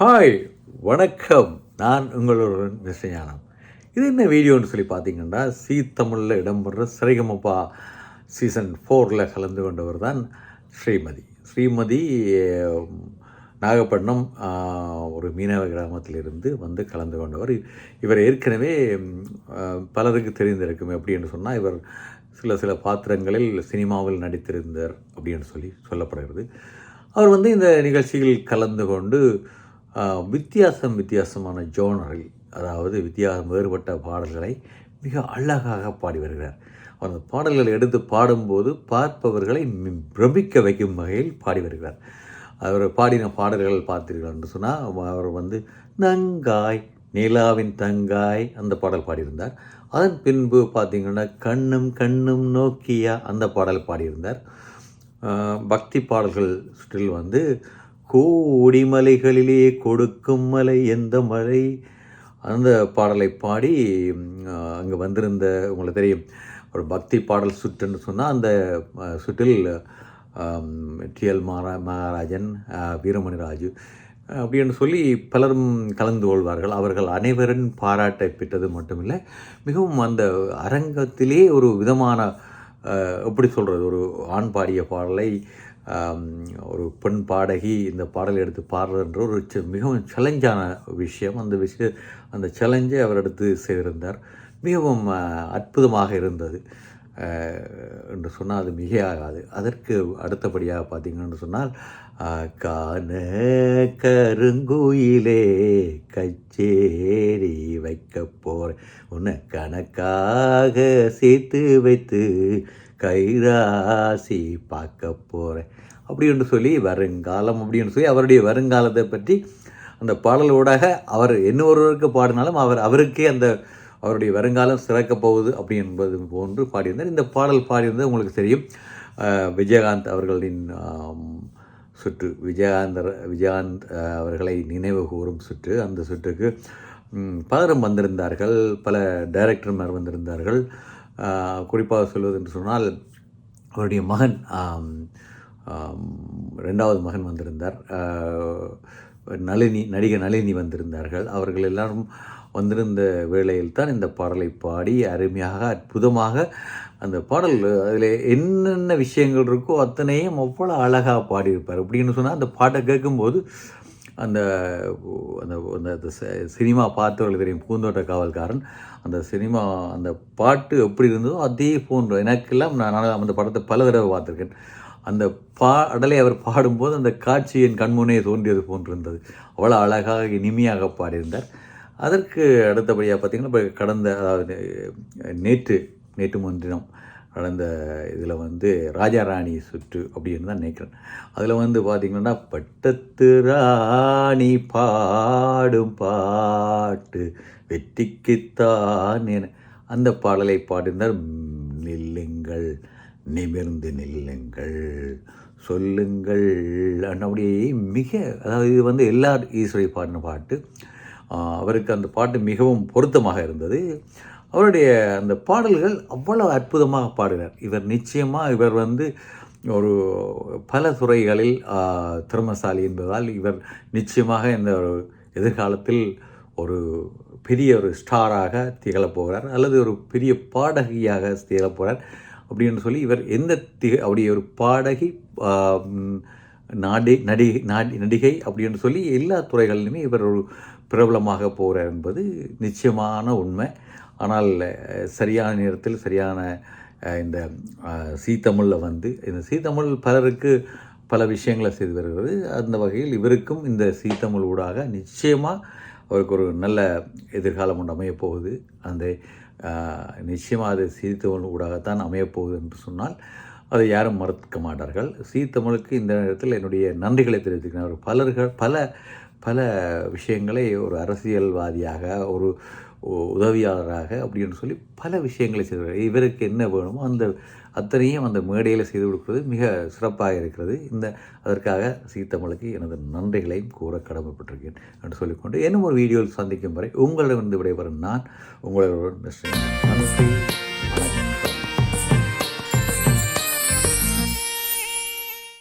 Hi வணக்கம். நான் உங்களுடன் விசயானம். இது என்ன வீடியோன்னு சொல்லி பார்த்தீங்கன்னா சீ தமிழில் இடம்பெற ஸ்ரீகமப்பா சீசன் ஃபோரில் கலந்து கொண்டவர் தான் ஸ்ரீமதி ஸ்ரீமதி நாகப்பட்டினம் ஒரு மீனவ கிராமத்திலிருந்து வந்து கலந்து கொண்டவர். இவர் ஏற்கனவே பலருக்கு தெரிந்திருக்கும் எப்படின்னு சொன்னால் இவர் சில சில பாத்திரங்களில் சினிமாவில் நடித்திருந்தார் அப்படின்னு சொல்லி சொல்லப்படுகிறது. அவர் வந்து இந்த நிகழ்ச்சியில் கலந்து கொண்டு வித்தியாசம் வித்தியாசமான ஜோனரில் அதாவது வித்தியாசம் வேறுபட்ட பாடல்களை மிக அழகாக பாடி வருகிறார். அவர் அந்த பாடல்களை எடுத்து பாடும்போது பார்ப்பவர்களை பிரமிக்க வைக்கும் வகையில் பாடி வருகிறார். அவர் பாடின பாடல்கள் பார்த்தீர்கள் என்று சொன்னால் அவர் வந்து நங்காய் நிலாவின் தங்காய் அந்த பாடல் பாடியிருந்தார். அதன் பின்பு பார்த்திங்கன்னா கண்ணும் கண்ணும் நோக்கியா அந்த பாடல் பாடியிருந்தார். பக்தி பாடல்கள் சுற்றில் வந்து கோடி மலைகளிலே கொடுக்கும் மலை எந்த மலை அந்த பாடலை பாடி அங்கே வந்திருந்த உங்களுக்கு தெரியும் ஒரு பக்தி பாடல் சுற்றுன்னு சொன்னால் அந்த சுற்றில் டிஎல் மாரா மகாராஜன் வீரமணி ராஜு அப்படின்னு சொல்லி பலரும் கலந்து கொள்வார்கள். அவர்கள் அனைவரின் பாராட்டை பெற்றது மட்டுமில்லை மிகவும் அந்த அரங்கத்திலே ஒரு விதமான எப்படி சொல்கிறது ஒரு ஆண் பாடிய பாடலை ஒரு பெண் பாடகி இந்த பாடலை எடுத்து பாடுறன்ற ஒரு ச- மிகவும் சேலஞ்சான விஷயம். அந்த விஷய அந்த சேலஞ்சை அவர் எடுத்து செய்திருந்தார். மிகவும் அற்புதமாக இருந்தது. என்று சொன்னால் அது மிகையாகாது. அதற்கு அடுத்தபடியாக பார்த்தீங்கன்னு சொன்னால் ஆஹ், கான கருங்குயிலே கச்சேரி வைக்க போகிறேன் உன்னை கணக்காக சேர்த்து வைத்து கைராசி பார்க்க போகிறேன் அப்படி என்று சொல்லி வருங்காலம் அப்படின்னு சொல்லி அவருடைய வருங்காலத்தை பற்றி அந்த பாடலோடாக அவர் என்ன ஒருவருக்கு பாடினாலும் அவர் அவருக்கே அந்த அவருடைய வருங்காலம் சிறக்கப் போகுது அப்படி என்பது போன்று பாடியிருந்தார். இந்த பாடல் பாடியிருந்தது உங்களுக்கு தெரியும். விஜயகாந்த் அவர்களின் சுற்று. விஜயகாந்தர் விஜயகாந்த் அவர்களை நினைவு கூறும் சுற்று. அந்த சுற்றுக்கு பலரும் வந்திருந்தார்கள். பல டைரக்டர்மார் வந்திருந்தார்கள். குறிப்பாக சொல்வது என்று சொன்னால் அவருடைய மகன் ரெண்டாவது மகன் வந்திருந்தார். நளினி நடிகை நளினி வந்திருந்தார்கள். அவர்கள் எல்லாரும் வந்திருந்த வேளையில் தான் இந்த பாடலை பாடி அருமையாக அற்புதமாக அந்த பாடல் அதில் என்னென்ன விஷயங்கள் இருக்கோ அத்தனையும் அவ்வளோ அழகாக பாடியிருப்பார். அப்படின்னு சொன்னால் அந்த பாட்டை கேட்கும்போது அந்த அந்த அந்த சினிமா பார்த்தவர்களுக்கு தெரியும் பூந்தோட்ட காவல்காரன் அந்த சினிமா அந்த பாட்டு எப்படி இருந்ததோ அதே போன்ற எனக்கெல்லாம் நான் அந்த படத்தை பல தடவை பார்த்துருக்கேன். அந்த பாடலை அவர் பாடும்போது அந்த காட்சி என் கண்முனே தோன்றியது போன்றிருந்தது அவ்வளோ அழகாக இனிமையாக பாடியிருந்தார். அதற்கு அடுத்தபடியாக பார்த்தீங்கன்னா இப்போ கடந்த அதாவது நேற்று நேற்று முன்தினம் நடந்த இதில் வந்து ராஜா ராணி சுற்று அப்படின்னு தான் நினைக்கிறேன். அதில் வந்து பார்த்திங்கன்னா பட்டத்து ராணி பாடும் பாட்டு வெற்றிக்குத்தான் என அந்த பாடலை பாடினார். நில்லுங்கள் நிமிர்ந்து நில்லுங்கள் சொல்லுங்கள் அப்படியே மிக அதாவது இது வந்து எல்லார் ஈஸ்வரி பாடின பாட்டு. அவருக்கு அந்த பாட்டு மிகவும் பொருத்தமாக இருந்தது. அவருடைய அந்த பாடல்கள் அவ்வளவு அற்புதமாக பாடினார். இவர் நிச்சயமாக இவர் வந்து ஒரு பல துறைகளில் திறமசாலி என்பதால் இவர் நிச்சயமாக இந்த ஒரு எதிர்காலத்தில் ஒரு பெரிய ஒரு ஸ்டாராக திகழப் போகிறார். அல்லது ஒரு பெரிய பாடகியாக திகழப் போகிறார் அப்படின்னு சொல்லி இவர் எந்த திக அப்படி ஒரு பாடகி நாடி நடிகை நாடி நடிகை அப்படின்னு சொல்லி எல்லா துறைகளிலுமே இவர் ஒரு பிரபலமாக போகிறார் என்பது நிச்சயமான உண்மை. ஆனால் சரியான நேரத்தில் சரியான இந்த சீத்தமிழில் வந்து இந்த சீத்தமிழ் பலருக்கு பல விஷயங்களை செய்து வருகிறது. அந்த வகையில் இவருக்கும் இந்த சீத்தமிழ் ஊடாக நிச்சயமாக அவருக்கு ஒரு நல்ல எதிர்காலம் ஒன்று அமையப்போகுது அந்த நிச்சயமாக அது சீத்தமிழ் ஊடாகத்தான் அமையப்போகுது என்று சொன்னால் அதை யாரும் மறுக்க மாட்டார்கள். சீத்தமிழுக்கு இந்த நேரத்தில் என்னுடைய நன்றிகளை தெரிவித்துக்கிறேன். அவர் பலர்கள் பல பல விஷயங்களை ஒரு அரசியல்வாதியாக ஒரு உதவியாளராக அப்படின்னு சொல்லி பல விஷயங்களை செய்தார் இவருக்கு என்ன வேணுமோ அந்த அத்தனையும் அந்த மேடையில் செய்து கொடுக்குறது மிக சிறப்பாக இருக்கிறது. இந்த அதற்காக சீத்தமிழுக்கு எனது நன்றிகளையும் கூற கடமைப்பட்டிருக்கேன் என்று சொல்லிக்கொண்டு இன்னும் ஒரு வீடியோவில் சந்திக்கும் வரை உங்களிடமிருந்து விடைபெறும் நான் உங்களுடன் நன்றி.